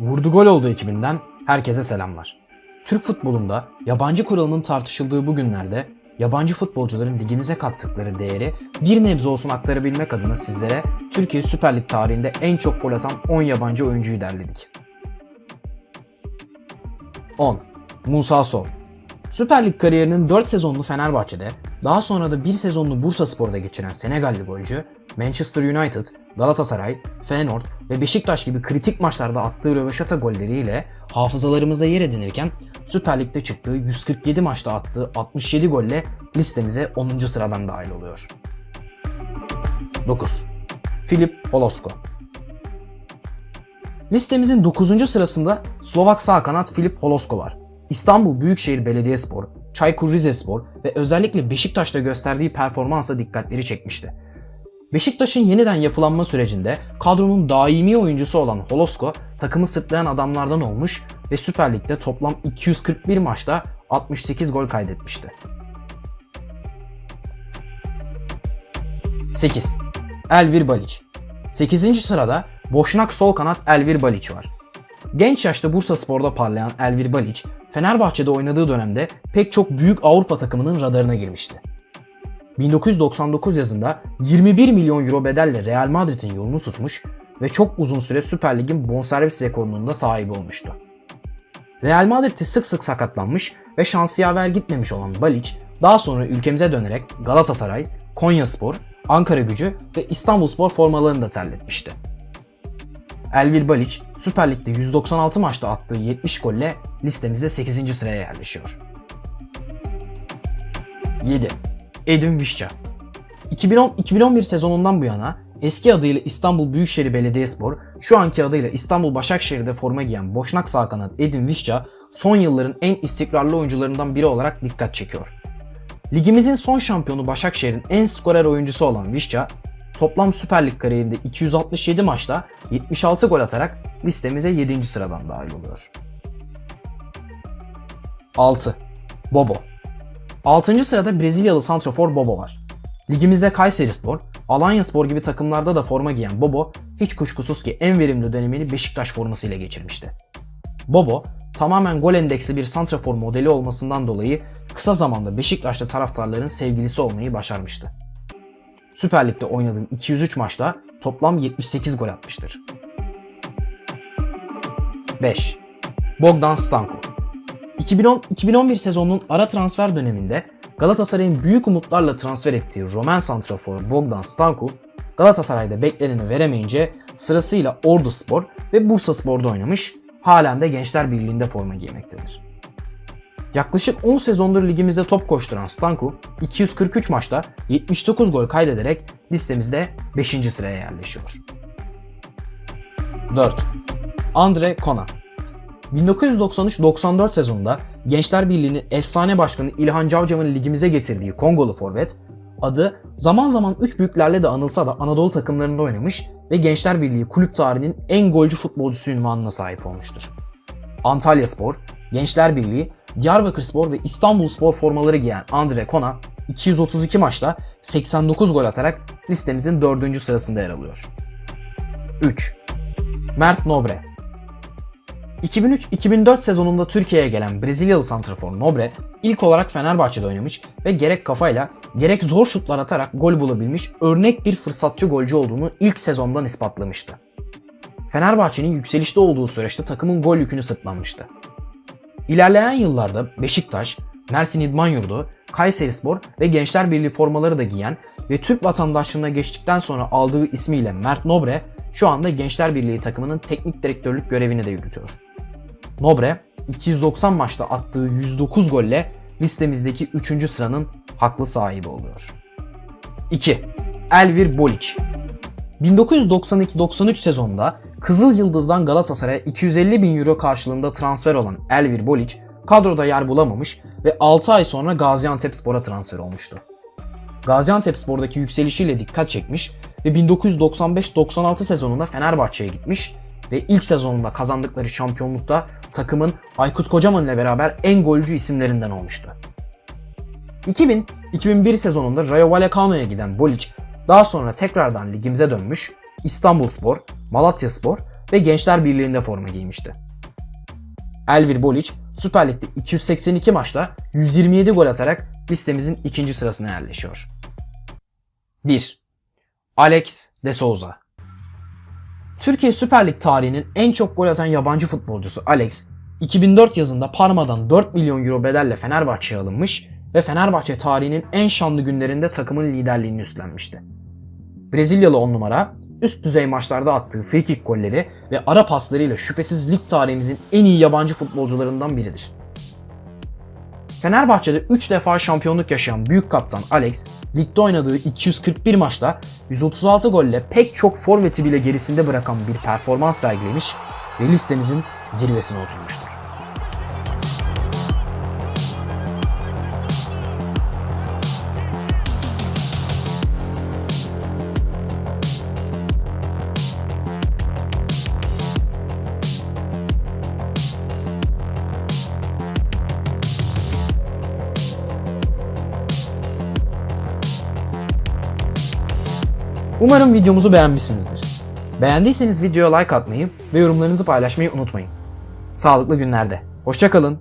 Vurdu gol oldu ekibinden herkese selamlar. Türk futbolunda yabancı kuralının tartışıldığı bu günlerde yabancı futbolcuların ligimize kattıkları değeri bir nebze olsun aktarabilmek adına sizlere Türkiye Süper Lig tarihinde en çok gol atan 10 yabancı oyuncuyu derledik. 10. Musa Sol Süper Lig kariyerinin 4 sezonunu Fenerbahçe'de, daha sonra da 1 sezonunu Bursa Spor'da geçiren Senegalli golcü, Manchester United, Galatasaray, Feyenoord ve Beşiktaş gibi kritik maçlarda attığı röveşata golleriyle hafızalarımızda yer edinirken Süper Lig'de çıktığı 147 maçta attığı 67 golle listemize 10. sıradan dahil oluyor. 9. Filip Holosko Listemizin 9. sırasında Slovak sağ kanat Filip Holosko var. İstanbul Büyükşehir Belediyespor, Çaykur Rizespor ve özellikle Beşiktaş'ta gösterdiği performansla dikkatleri çekmişti. Beşiktaş'ın yeniden yapılanma sürecinde kadronun daimi oyuncusu olan Holosko takımı sırtlayan adamlardan olmuş ve Süper Lig'de toplam 241 maçta 68 gol kaydetmişti. 8. Elvir Balic 8. sırada Boşnak sol kanat Elvir Balic var. Genç yaşta Bursa Spor'da parlayan Elvir Balic, Fenerbahçe'de oynadığı dönemde pek çok büyük Avrupa takımının radarına girmişti. 1999 yazında 21 milyon euro bedelle Real Madrid'in yolunu tutmuş ve çok uzun süre Süper Lig'in bonservis rekorunun da sahibi olmuştu. Real Madrid'de sık sık sakatlanmış ve şansı yaver gitmemiş olan Balic, daha sonra ülkemize dönerek Galatasaray, Konyaspor, Ankara Gücü ve İstanbulspor formalarını da terletmişti. Elvir Balic, Süper Lig'de 196 maçta attığı 70 golle listemizde 8. sıraya yerleşiyor. 7. Edin Visca 2010-2011 sezonundan bu yana eski adıyla İstanbul Büyükşehir Belediyespor, şu anki adıyla İstanbul Başakşehir'de forma giyen boşnak sağ kanat Edin Visca son yılların en istikrarlı oyuncularından biri olarak dikkat çekiyor. Ligimizin son şampiyonu Başakşehir'in en skorer oyuncusu olan Visca, toplam Süper Lig kariyerinde 267 maçta 76 gol atarak listemize 7. sıradan dahil oluyor. 6. Bobo 6. sırada Brezilyalı santrafor Bobo var. Ligimizde Kayserispor, Alanyaspor gibi takımlarda da forma giyen Bobo, hiç kuşkusuz ki en verimli dönemini Beşiktaş formasıyla geçirmişti. Bobo, tamamen gol endeksli bir santrafor modeli olmasından dolayı kısa zamanda Beşiktaş'ta taraftarların sevgilisi olmayı başarmıştı. Süper Lig'de oynadığı 203 maçta toplam 78 gol atmıştır. 5. Bogdan Stanko 2010-2011 sezonunun ara transfer döneminde Galatasaray'ın büyük umutlarla transfer ettiği Roman santrafor Bogdan Stanku, Galatasaray'da bekleneni veremeyince sırasıyla Ordu Spor ve Bursa Spor'da oynamış, halen de Gençler Birliği'nde forma giymektedir. Yaklaşık 10 sezondur ligimizde top koşturan Stanku, 243 maçta 79 gol kaydederek listemizde 5. sıraya yerleşiyor. 4. Andre Kona 1993-94 sezonunda Gençler Birliği'nin efsane başkanı İlhan Cavcav'ın ligimize getirdiği Kongolu forvet, adı zaman zaman üç büyüklerle de anılsa da Anadolu takımlarında oynamış ve Gençler Birliği kulüp tarihinin en golcü futbolcusu ünvanına sahip olmuştur. Antalya Spor, Gençler Birliği, Diyarbakır Spor ve İstanbul Spor formaları giyen Andre Kona 232 maçta 89 gol atarak listemizin 4. sırasında yer alıyor. 3. Mert Nobre 2003-2004 sezonunda Türkiye'ye gelen Brezilyalı santrafor Nobre ilk olarak Fenerbahçe'de oynamış ve gerek kafayla gerek zor şutlar atarak gol bulabilmiş örnek bir fırsatçı golcü olduğunu ilk sezondan ispatlamıştı. Fenerbahçe'nin yükselişte olduğu süreçte takımın gol yükünü sırtlanmıştı. İlerleyen yıllarda Beşiktaş, Mersin İdman Yurdu, Kayserispor ve Gençler Birliği formaları da giyen ve Türk vatandaşlığına geçtikten sonra aldığı ismiyle Mert Nobre şu anda Gençler Birliği takımının teknik direktörlük görevini de yürütüyor. Nobre 290 maçta attığı 109 golle listemizdeki 3. sıranın haklı sahibi oluyor. 2. Elvir Bolic 1992-93 sezonunda Kızıl Yıldız'dan Galatasaray'a 250 bin euro karşılığında transfer olan Elvir Bolic kadroda yer bulamamış ve 6 ay sonra Gaziantepspor'a transfer olmuştu. Gaziantepspor'daki yükselişiyle dikkat çekmiş ve 1995-96 sezonunda Fenerbahçe'ye gitmiş ve ilk sezonunda kazandıkları şampiyonlukta takımın Aykut Kocaman ile beraber en golcü isimlerinden olmuştu. 2000-2001 sezonunda Rayo Vallecano'ya giden Bolic daha sonra tekrardan ligimize dönmüş İstanbulspor, Malatyaspor ve Gençler Birliği'nde forma giymişti. Elvir Boliç Süper Lig'de 282 maçta 127 gol atarak listemizin ikinci sırasına yerleşiyor. 1. Alex de Souza Türkiye Süper Lig tarihinin en çok gol atan yabancı futbolcusu Alex, 2004 yazında Parma'dan 4 milyon euro bedelle Fenerbahçe'ye alınmış ve Fenerbahçe tarihinin en şanlı günlerinde takımın liderliğini üstlenmişti. Brezilyalı 10 numara, üst düzey maçlarda attığı frikik golleri ve ara paslarıyla şüphesiz lig tarihimizin en iyi yabancı futbolcularından biridir. Fenerbahçe'de 3 defa şampiyonluk yaşayan büyük kaptan Alex, ligde oynadığı 241 maçta 136 golle pek çok forveti bile gerisinde bırakan bir performans sergilemiş ve listemizin zirvesine oturmuştur. Umarım videomuzu beğenmişsinizdir. Beğendiyseniz videoya like atmayı ve yorumlarınızı paylaşmayı unutmayın. Sağlıklı günlerde. Hoşçakalın.